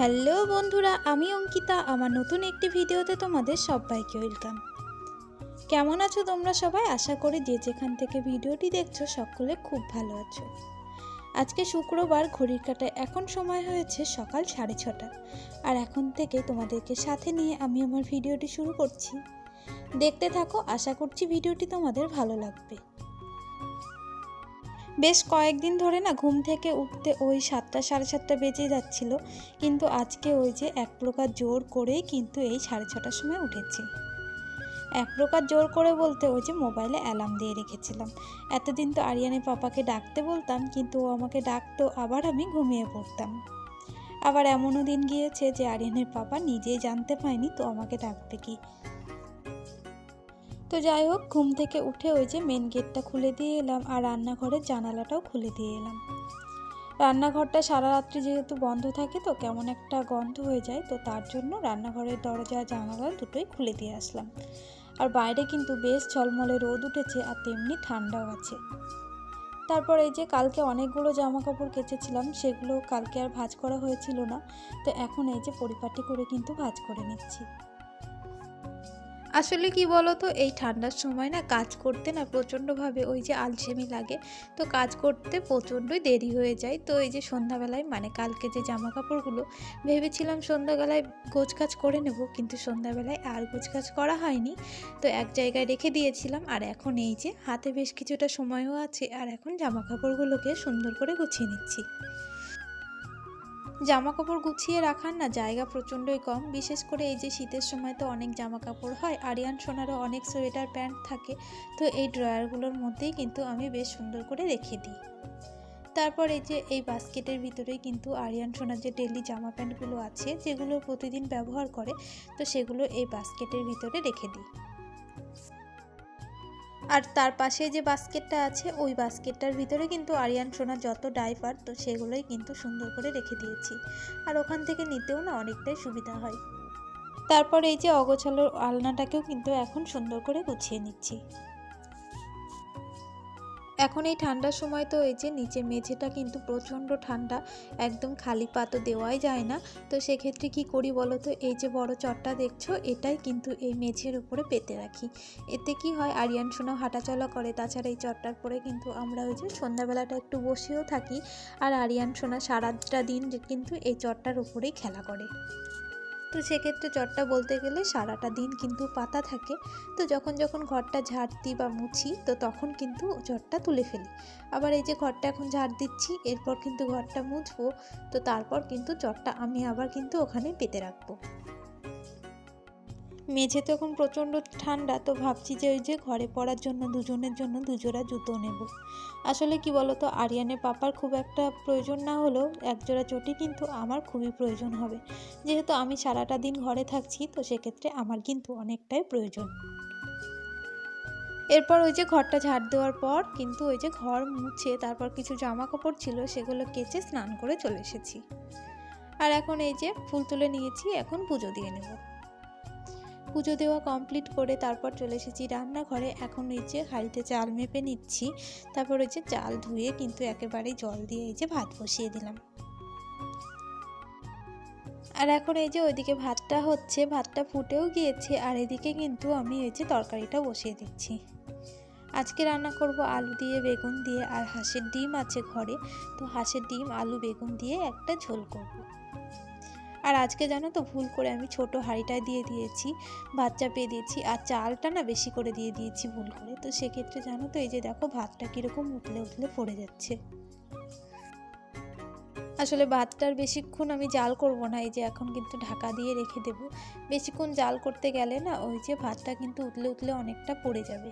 Hello বন্ধুরা, আমি অঙ্কিতা। আমার নতুন একটি ভিডিওতে তোমাদের সবাইকে ওয়েলকাম কেমন আছো তোমরা সবাই? আশা করি যে যেখান থেকে ভিডিওটি দেখছ সকলে খুব ভালো আছো। আজকে শুক্রবার, ঘড়ির কাটায় এখন সময় হয়েছে সকাল সাড়ে ছটা। আর এখন থেকে তোমাদেরকে সাথে নিয়ে আমি আমার ভিডিওটি শুরু করছি। দেখতে থাকো, আশা করছি ভিডিওটি তোমাদের ভালো লাগবে। বেশ কয়েকদিন ধরে না ঘুম থেকে উঠতে ওই সাতটা, সাড়ে সাতটা বেজে যাচ্ছিল, কিন্তু আজকে ওই যে এক প্রকার জোর করেই কিন্তু এই সাড়ে ছটার সময় উঠেছি। এক প্রকার জোর করে বলতে ওই যে মোবাইলে অ্যালার্ম দিয়ে রেখেছিলাম। এতদিন তো আরিয়ানের পাপাকে ডাকতে বলতাম, কিন্তু ও আমাকে ডাকতো, আবার আমি ঘুমিয়ে পড়তাম। আবার এমনও দিন গিয়েছে যে আরিয়ানের পাপা নিজেই জানতে পায়নি তো আমাকে ডাকবে কি। তো যাই হোক, ঘুম থেকে উঠে ওই যে মেন গেটটা খুলে দিয়ে এলাম আর রান্নাঘরের জানালাটাও খুলে দিয়ে এলাম। রান্নাঘরটা সারা রাত্রি যেহেতু বন্ধ থাকে তো কেমন একটা গন্ধ হয়ে যায়, তো তার জন্য রান্নাঘরের দরজা জানালা দুটোই খুলে দিয়ে আসলাম। আর বাইরে কিন্তু বেশ ঝলমলে রোদ উঠেছে আর তেমনি ঠান্ডাও আছে। তারপর এই যে কালকে অনেকগুলো জামা কাপড় কেচেছিলাম, সেগুলো কালকে আর ভাঁজ করা হয়েছিল না, তো এখন এই যে পরিপাটি করে কিন্তু ভাঁজ করে নিচ্ছি। আসলে কি বলতো, এই ঠান্ডার সময় না কাজ করতে না প্রচণ্ডভাবে ওই যে আলসেমি লাগে, তো কাজ করতে প্রচণ্ডই দেরি হয়ে যায়। তো এই যে সন্ধ্যাবেলায় মানে কালকে যে জামা কাপড়গুলো ভেবেছিলাম সন্ধ্যাবেলায় গোছকাজ করে নেব, কিন্তু সন্ধ্যাবেলায় আর গোছকাজ করা হয়নি। তো এক জায়গায় রেখে দিয়েছিলাম, আর এখন এই যে হাতে বেশ কিছুটা সময়ও আছে, আর এখন জামা কাপড়গুলোকে সুন্দর করে গুছিয়ে নিচ্ছি। জামা কাপড় গুছিয়ে রাখার না, জায়গা প্রচণ্ডই কম। বিশেষ করে এই যে শীতের সময় তো অনেক জামা কাপড় হয়। আরিয়ান সোনারও অনেক সোয়েটার প্যান্ট থাকে। তো এই ড্রয়ারগুলোর মধ্যেই কিন্তু আমি বেশ সুন্দর করে রেখে দিই। তারপর এই যে এই বাস্কেটের ভিতরেই কিন্তু আরিয়ান সোনার যে ডেলি জামা প্যান্টগুলো আছে, যেগুলো প্রতিদিন ব্যবহার করে, তো সেগুলো এই বাস্কেটের ভিতরে রেখে দিই। আর তার পাশে যে বাস্কেটটা আছে, ওই বাস্কেটটার ভিতরে কিন্তু আরিয়ান সোনার যত ডাইপার, তো সেগুলোই কিন্তু সুন্দর করে রেখে দিয়েছি। আর ওখান থেকে নিতেও না অনেকটাই সুবিধা হয়। তারপর এই যে অগোছালোর আলনাটাকেও কিন্তু এখন সুন্দর করে গুছিয়ে নিচ্ছি। এখন এই ঠান্ডার সময় তো এই যে নিচে মেঝেটা কিন্তু প্রচণ্ড ঠান্ডা, একদম খালি পা তো দেওয়াই যায় না। তো সেক্ষেত্রে কি করি বলো তো? এই যে বড় চটটা দেখছ, এটাই কিন্তু এই মেঝের উপরে পেতে রাখি। এতে কি হয়? আরিয়ান সোনাও হাঁটাচলা করে, তাছাড়া এই চটটার পরে কিন্তু আমরা ওই যে সন্ধ্যাবেলাটা একটু বসেও থাকি। আর আরিয়ান সোনা সারাটা দিন কিন্তু এই চটটার উপরেই খেলা করে। তো সেক্ষেত্রে চটটা বলতে গেলে সারাটা দিন কিন্তু পাতা থাকে। তো যখন যখন ঘরটা ঝাড় দিই বা মুছি, তো তখন কিন্তু চটটা তুলে ফেলি। আবার এই যে ঘরটা এখন ঝাড় দিচ্ছি, এরপর কিন্তু ঘরটা মুছবো, তো তারপর কিন্তু চটটা আমি আবার কিন্তু ওখানে পেতে রাখব। মেঝে তো এখন প্রচণ্ড ঠান্ডা, তো ভাবছি যে ওই যে ঘরে পড়ার জন্য, দুজনের জন্য দুজোড়া জুতো নেব। আসলে কি বলতো, আরিয়ানের পাপার খুব একটা প্রয়োজন না হলেও একজোড়া চটি কিন্তু আমার খুবই প্রয়োজন হবে। যেহেতু আমি সারাটা দিন ঘরে থাকছি, তো সেক্ষেত্রে আমার কিন্তু অনেকটাই প্রয়োজন। এরপর ওই যে ঘরটা ঝাড় দেওয়ার পর কিন্তু ওই যে ঘর মুছে তারপর কিছু জামা কাপড় ছিল, সেগুলো কেচে স্নান করে চলে এসেছি। আর এখন এই যে ফুল তুলে নিয়েছি, এখন পুজো দিয়ে নেব। পুজো দেওয়া কমপ্লিট করে তারপর চলে এসেছি রান্নাঘরে। এখন এই যে হাঁড়িতে চাল মেপে নিচ্ছি। তারপর ওই যে চাল ধুয়ে কিন্তু একেবারেই জল দিয়ে এই যে ভাত বসিয়ে দিলাম। আর এখন এই যে ওইদিকে ভাতটা হচ্ছে, ভাতটা ফুটেও গিয়েছে। আর এদিকে কিন্তু আমি এই যে তরকারিটা বসিয়ে দিচ্ছি। আজকে রান্না করব আলু দিয়ে বেগুন দিয়ে। আর হাঁসের ডিম আছে ঘরে। তো হাঁসের ডিম, আলু, বেগুন দিয়ে একটা ঝোল করব। আর আজকে জানো তো ভুল করে আমি ছোট হাঁড়িটায় দিয়ে দিয়েছি ভাত চাপিয়ে দিয়েছি আর চালটা না বেশি করে দিয়ে দিয়েছি ভুল করে। তো সেক্ষেত্রে জানো তো এই যে দেখো ভাতটা কীরকম উতলে উতলে পড়ে যাচ্ছে। আসলে ভাতটার বেশিক্ষণ আমি জাল করব না, এই যে এখন কিন্তু ঢাকা দিয়ে রেখে দেব। বেশিক্ষণ জাল করতে গেলে না ওই যে ভাতটা কিন্তু উতলে উতলে অনেকটা পড়ে যাবে।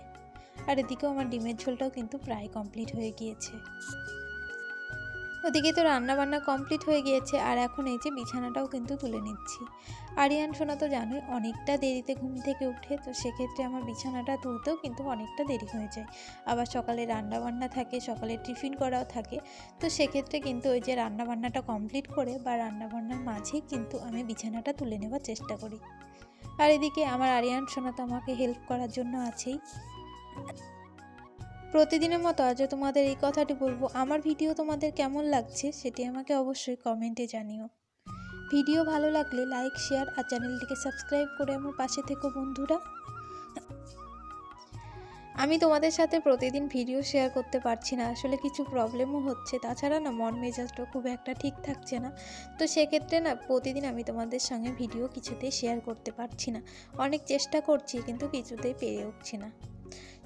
আর এদিকেও আমার ডিমের ঝোলটাও কিন্তু প্রায় কমপ্লিট হয়ে গিয়েছে। ওদিকে তো রান্না বান্না কমপ্লিট হয়ে গিয়েছে, আর এখন এই যে বিছানাটাও কিন্তু তুলে নিচ্ছি। আরিয়ান, সোনা তো জানোই অনেকটা দেরিতে ঘুম থেকে উঠে, তো সেক্ষেত্রে আমার বিছানাটা তুলতেও কিন্তু অনেকটা দেরি হয়ে যায়। আবার সকালে রান্না বান্না থাকে, সকালে টিফিন করাও থাকে, তো সেক্ষেত্রে কিন্তু ওই যে রান্না বান্নাটা কমপ্লিট করে বা রান্না বান্নার মাঝেই কিন্তু আমি বিছানাটা তুলে নেওয়ার চেষ্টা করি। আর এদিকে আমার আরিয়ান, সোনা তো আমাকে হেল্প করার জন্য আছেই। প্রতিদিনের মতো আজও তোমাদের এই কথাটি বলব। আমার ভিডিও তোমাদের কেমন লাগছে সেটি আমাকে অবশ্যই কমেন্টে জানিও। ভিডিও ভালো লাগলে লাইক, শেয়ার আর চ্যানেলটিকে সাবস্ক্রাইব করে আমার পাশে থেকো বন্ধুরা। আমি তোমাদের সাথে প্রতিদিন ভিডিও শেয়ার করতে পারছি না, আসলে কিছু প্রবলেমও হচ্ছে। তাছাড়া না, মন মেজাজটা খুব একটা ঠিক থাকছে না। তো সেক্ষেত্রে না, প্রতিদিন আমি তোমাদের সঙ্গে ভিডিও কিছুতেই শেয়ার করতে পারছি না। অনেক চেষ্টা করছি কিন্তু কিছুতেই পেরে উঠছি না।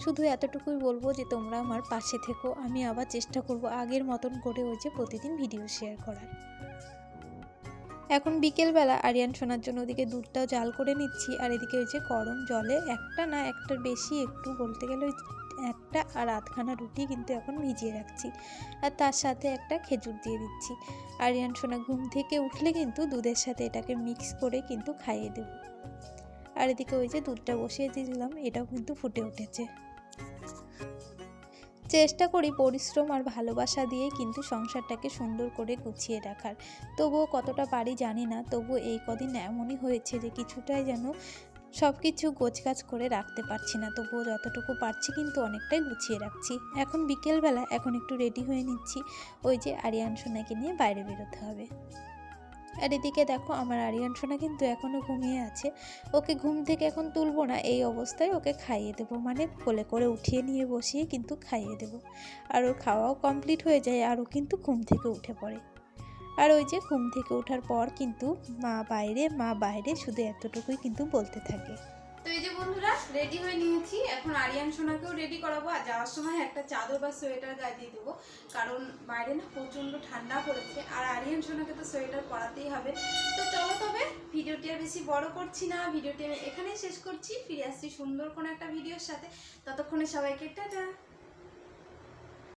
শুধু এতটুকুই বলব যে তোমরা আমার পাশে থেকো, আমি আবার চেষ্টা করব আগের মতন করে ওই যে প্রতিদিন ভিডিও শেয়ার করার। এখন বিকেলবেলা আরিয়ান শোনার জন্য ওদিকে দুধটাও জাল করে নিচ্ছি, আর এদিকে ওই যে গরম জলে একটা না একটার বেশি একটু বলতে গেলে ওই একটা আর আধখানা রুটি কিন্তু এখন ভিজিয়ে রাখছি। আর তার সাথে একটা খেজুর দিয়ে দিচ্ছি। আরিয়ান সোনা ঘুম থেকে উঠলে কিন্তু দুধের সাথে এটাকে মিক্স করে কিন্তু খাইয়ে দেব। আর এদিকে ওই যে দুধটা বসিয়ে দিলাম, এটাও কিন্তু ফুটে উঠেছে। চেষ্টা করি পরিশ্রম আর ভালোবাসা দিয়ে কিন্তু সংসারটাকে সুন্দর করে গুছিয়ে রাখার। তবুও কতটা পারি জানি না, তবুও এই কদিন এমনই হয়েছে যে কিছুটাই যেন সব কিছু গোছগাছ করে রাখতে পারছি না। তবুও যতটুকু পারছি কিন্তু অনেকটাই গুছিয়ে রাখছি। এখন বিকেলবেলা এখন একটু রেডি হয়ে নিচ্ছি। ওই যে আরিয়ান সোনাকে নিয়ে বাইরে বেরোতে হবে। আর এদিকে দেখো আমার আরিয়ান সোনা কিন্তু এখনও ঘুমিয়ে আছে। ওকে ঘুম থেকে এখন তুলবো না, এই অবস্থায় ওকে খাইয়ে দেবো। মানে কোলে করে উঠিয়ে নিয়ে বসিয়ে কিন্তু খাইয়ে দেবো। আর ওর খাওয়াও কমপ্লিট হয়ে যায় আর ও কিন্তু ঘুম থেকে উঠে পড়ে। আর ওই যে ঘুম থেকে ওঠার পর কিন্তু মা বাইরে মা বাইরে শুধু এতটুকুই কিন্তু বলতে থাকে। তো এই যে বন্ধুরা রেডি হয়ে নিয়েছি। এখন আরিয়ান সোনাকেও রেডি করাবো। আর যাওয়ার সময় একটা চাদর বা সোয়েটার গায়ে দিয়ে দেবো। কারণ বাইরে না প্রচণ্ড ঠান্ডা পড়েছে। আর আরিয়ান সোনাকে তো সোয়েটার পরাতেই হবে। তো চলো তবে, ভিডিওটি আর বেশি বড় করছি না। ভিডিওটি আমি এখানেই শেষ করছি। ফিরে আসছি সুন্দর কোনো একটা ভিডিওর সাথে। ততক্ষণে সবাইকে টাটা!